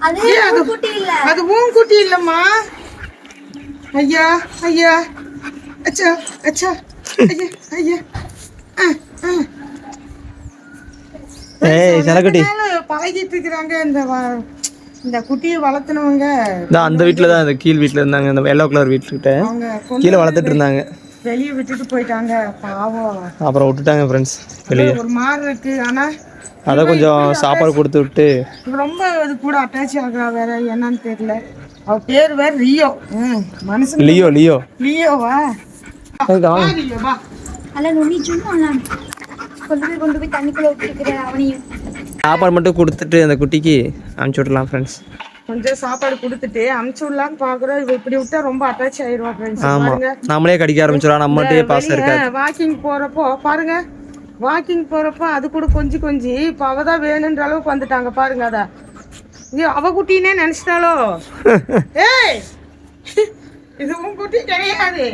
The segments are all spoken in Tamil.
அது அது குட்டி இல்லம்மா. ஐயா ஐயா. அச்சா அச்சா. ஐயா ஐயா. ஏய் செலக்குட்டி அதனால பழகிட்டு இருக்கிறாங்க இந்த வ- இந்த குட்டியை வளர்த்துனவங்க. இந்த அந்த வீட்டில் தான் அந்த கீழ் வீட்டில் இருந்தாங்க அந்த எல்லோ கலர் வீட்டுக்கிட்ட. கீழே வளர்த்துட்டு இருந்தாங்க வெளியே விட்டுட்டு போயிட்டாங்க பாவம். அப்புறம் விட்டுட்டாங்க ஃப்ரெண்ட்ஸ் வெளியே. ஒரு மாதிரி இருக்கு ஆனா அதை கொஞ்சம் சாப்பாடு கொடுத்து விட்டு ரொம்ப இது கூட அட்டாச் ஆகுறா வேற என்னன்னு தெரியல. அவ பேர் வேற ரியோ ம் மனுஷன் லியோ லியோ. லியோவா? சாப்பாடு மட்டும் கொடுத்துட்டு அந்த குட்டிக்கு அனுப்பிச்சி விடலாம் ஃப்ரெண்ட்ஸ் கொஞ்சம் சாப்பாடு கொடுத்துட்டு அமுச்சு விடலான்னு பாக்குறோம் இவ இப்படி விட்டா ரொம்ப அட்டாச் ஆயிருவா ஃப்ரெண்ட்ஸ் ஆமாம் பாருங்க. நம்மளே கடிக்க ஆரம்பிச்சிடலாம் நம்மகிட்டே பாசம் இருக்காது. வாக்கிங் போறப்போ பாருங்க. வாக்கிங் போறப்போ அது கூட கொஞ்சி கொஞ்சி. இப்ப அவ தான் வேணுன்ற அளவுக்கு வந்துட்டாங்க. பாருங்க அத. ஐயோ அவ குட்டினே நினைச்சிட்டாலோ ஏய்! இது உன் குட்டி கிடையாது.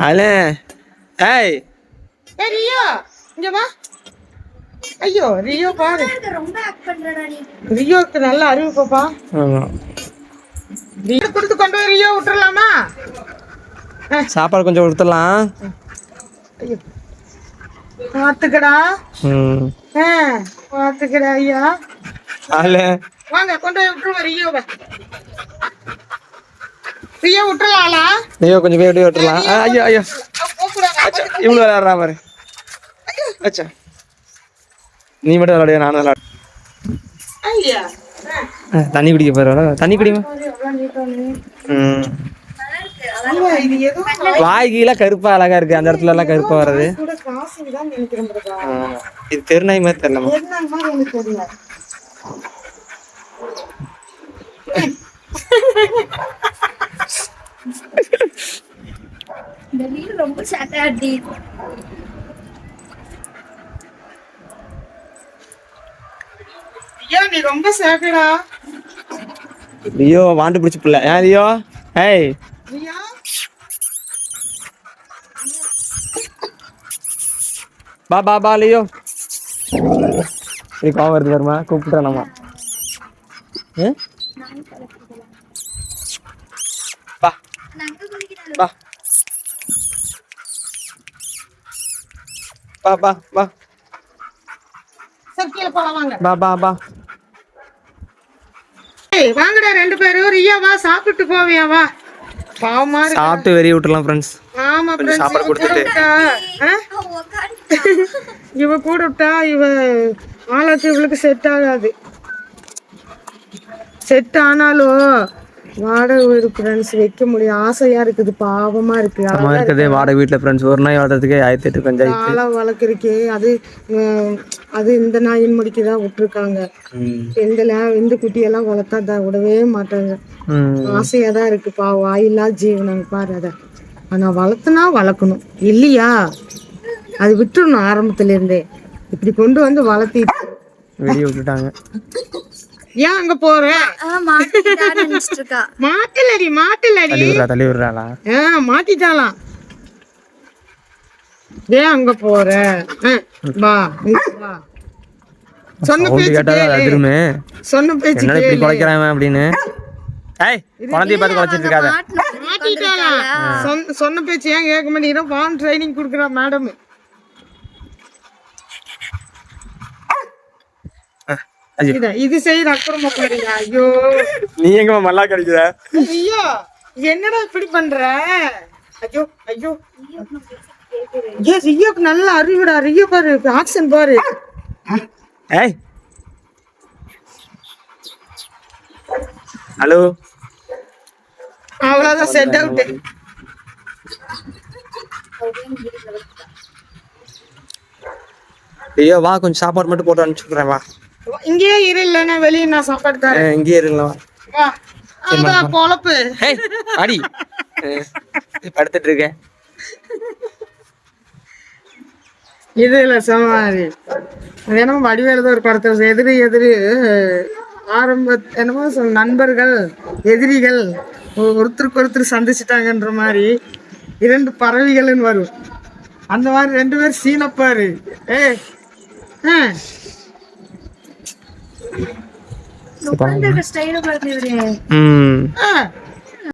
அதில் ஏய்! ஏய் ரியோ! இங்க வா. ஐயோ ரியோ பாரு. ரொம்ப ஆக்ட் பண்றடா நீ. ரியோக்கு நல்ல அறிவு பாப்பா. ரியோ கொடுத்து கொண்டு போய் ரியோ விட்டுறலாமா? சாப்பாடு கொஞ்சம் கொடுத்துடலாம். ஐயோ. ஆ பார்த்துக்கடா ஐயா. வாங்க கொண்டு போய் விட்டுருவோம் ரியோவை. ரியோ கொஞ்சம் போய் ஆ, ஐயோ ஐயோ. இவ்வளோ விளையாடுறா பாரு. அச்சா. நீ மட்டும் விளையாடியா நானும் விளையாடு. தண்ணி குடிக்க போகிற தண்ணி குடிமா எவ்வளோ நீட்டானு ம். ஐயா, இது ஏதோ வாய் கீழே கருப்பா அழகா இருக்கு. அந்த இடத்துல எல்லாம் கருப்பா வர்றது. காசு தான். ஆ, இது தெருநாய் மாதிரி தெரியலமா என்ன மாதிரி எனக்கு தெரியல. இந்த வீடு ரொம்ப சேட்டா அடி ஐயா நீ ரொம்ப சேட்டடா வாண்டு பிடிச்சி பிள்ளை. ஏன் லியோ? ஏய். பா பா பா லியோ. நீ கோவம் வருது வருமா கூப்பிட்டுறேன் நம்ம? பா. பா. பா பா பா. சரி கீழே போலாம் வாங்க. பா பா பா. ஏய் வாங்கடா ரெண்டு பேரும். ரியா வா சாப்பிட்டு போவியா வா. பாவமா சாப்பிட்டு வெறி விட்டுலாம் ஃப்ரெண்ட்ஸ் ஆமா சாப்பாடு கொடுத்துட்டு. இவ கூட விட்டா இவ ஆளாச்சு இவளுக்கு செட் ஆகாது. செட் ஆனாலும் வாடகை வீடு ஃப்ரெண்ட்ஸ் வைக்க முடியும். ஆசையா இருக்குது பாவமா இருக்கு. நம்ம இருக்கிறதே வாடகை வீட்டில் ஃப்ரெண்ட்ஸ் ஒரு நாய் வளர்த்துறதுக்கே ஆயிரத்தி எட்டு பஞ்சாயத்து ஆளா வளர்க்குறக்கே அது அது இந்த நாயின் முடிக்கு தான் விட்டுருக்காங்க. ம். இந்த குட்டியெல்லாம் வளர்த்தா தான் விடவே மாட்டாங்க. ஆசையா தான் இருக்கு. பா வாயில்லா ஜீவனம் பாரு அதை. ஆனா வளர்த்துனா வளர்க்கணும். இல்லையா? அது விட்டுறணும் ஆரம்பத்துல இருந்தே இப்படி கொண்டு வந்து வளர்த்தி வெடி விட்டுட்டாங்க. ஏன் அங்க போற? மாட்டலடி மாட்டலடி. தள்ளி விடுறா தள்ளி விடுறாளா ஆ மாட்டிட்டாலாம் ஏன் அங்க போற? ஆ, வா வா. சொன்ன பேச்சு சொன்ன பேச்சு என்னடா இப்படி. குலைக்கிறான் இவன் அப்படின்னு? ஏய் குழந்தைய பார்த்து குலைச்சிட்டு இருக்காத. மாட்டிட்டாலாம் சொன்ன- சொன்ன பேச்சு ஏன் கேட்க மாட்டேங்கிறா வான் ட்ரைனிங் கொடுக்குறா மேடம் இத அக்கிரம பாருங்க. ஐயோ. நீ எங்க மல்லா கிடைக்குத ஐயோ என்னடா இப்படி பண்ற? ஐயோ ஐயோ. ஏ ரியோக்கு நல்ல அறிவுடா. ரியோ பாரு ஆக்சன் பாரு. ஏய். ஹலோ. அவ்வளவுதான் செட் அவுட் ஐயோ வா கொஞ்சம் சாப்பாடு மட்டும் போட்டு அனுப்பிச்சுடுறேன் வா. இங்கேயே இரு இல்லைன்னா வெளியே நான் சாப்பாடு தரேன். இங்கேயே இருங்களா வா. அதான் பொழப்பு. அடி படுத்துட்டு இருக்கேன் இதுல சமாதி. அது என்னமோ வடிவேலதான் ஒரு படத்துல எதிரி எதிரி ஆரம்ப என்னமோ நண்பர்கள் எதிரிகள் ஒருத்தருக்கு ஒருத்தர் சந்திச்சிட்டாங்கன்ற மாதிரி இரண்டு பறவைகள்னு வரும். அந்த மாதிரி ரெண்டு பேரும் சீனப்பாரு. ஏ உட்கார்ந்திருக்க ஸ்டைல பாருங்க இவரு.